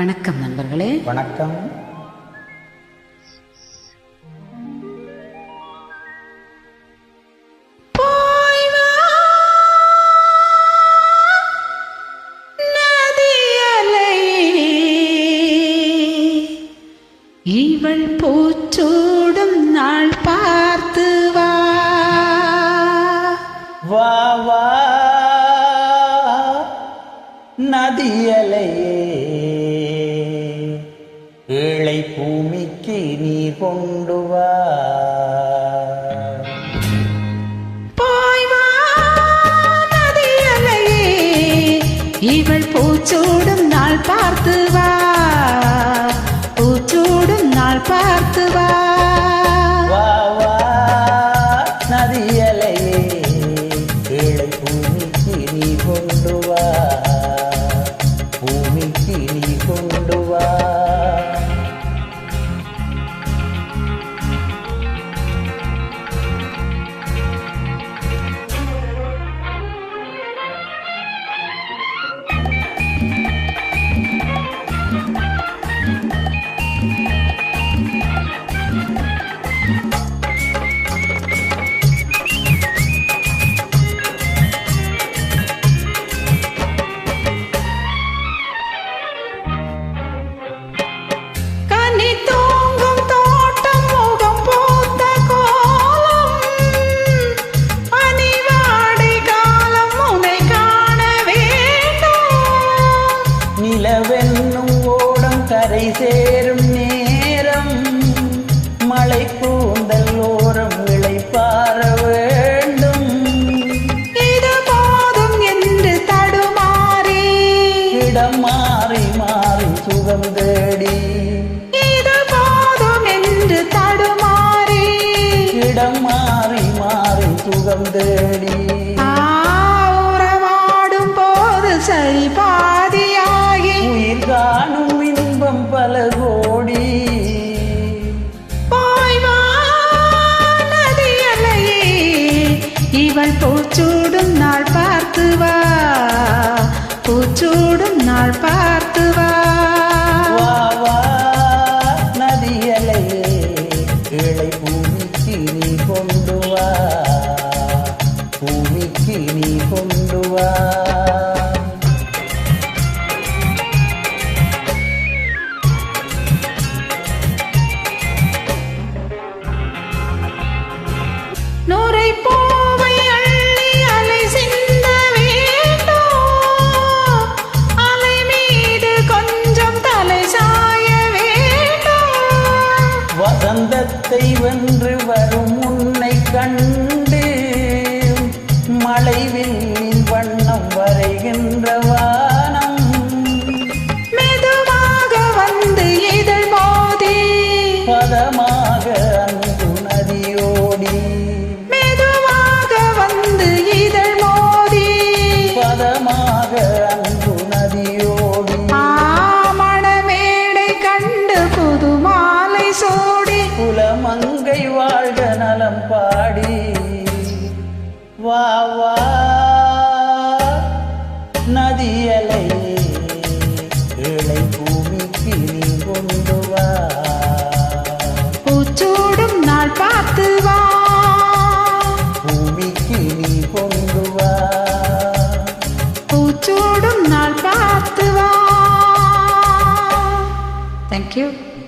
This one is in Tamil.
வணக்கம் நண்பர்களே. வணக்கம். போய் வா, நதியலையே. இவள் பூச்சூடும் நாள் பார்த்து வா. வா வா. ஏழை பூமிக்கு நீ கொண்டு வா போய் வா நதியலையே. இவள் பூச்சூடும் நாள் பார்த்து வா பூச்சூடும் நாள் பார்த்து வா நதியலையே ஏழை பூமிக்கு நீ கொண்டு வா சேரும் நேரம் மலை கூந்தல் ஓரம் இளைப்பாற வேண்டும். இது போதும் என்று தடுமாறி. இடம் மாறி மாறி சுகம் தேடி. இது போதும் என்று தடுமாறி. இடம் மாறி மாறி சுகம் தேடி. தலை சாய வேண்டும் வசந்தத்தை வென்று வரும் குலமங்கை வாழ்க நலம் பாடி. வா வா. நதியலை ஏழை பூமிக்கு நீ கொண்டு வா. பூச்சூடும் நாள் பார்த்து வா. பூமிக்கு நீ கொண்டு வா. பூச்சூடும் நாள் பார்த்து வா. தேங்க்யூ ம்.